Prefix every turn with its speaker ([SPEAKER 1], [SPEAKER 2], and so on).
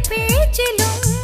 [SPEAKER 1] பேச்சிலும்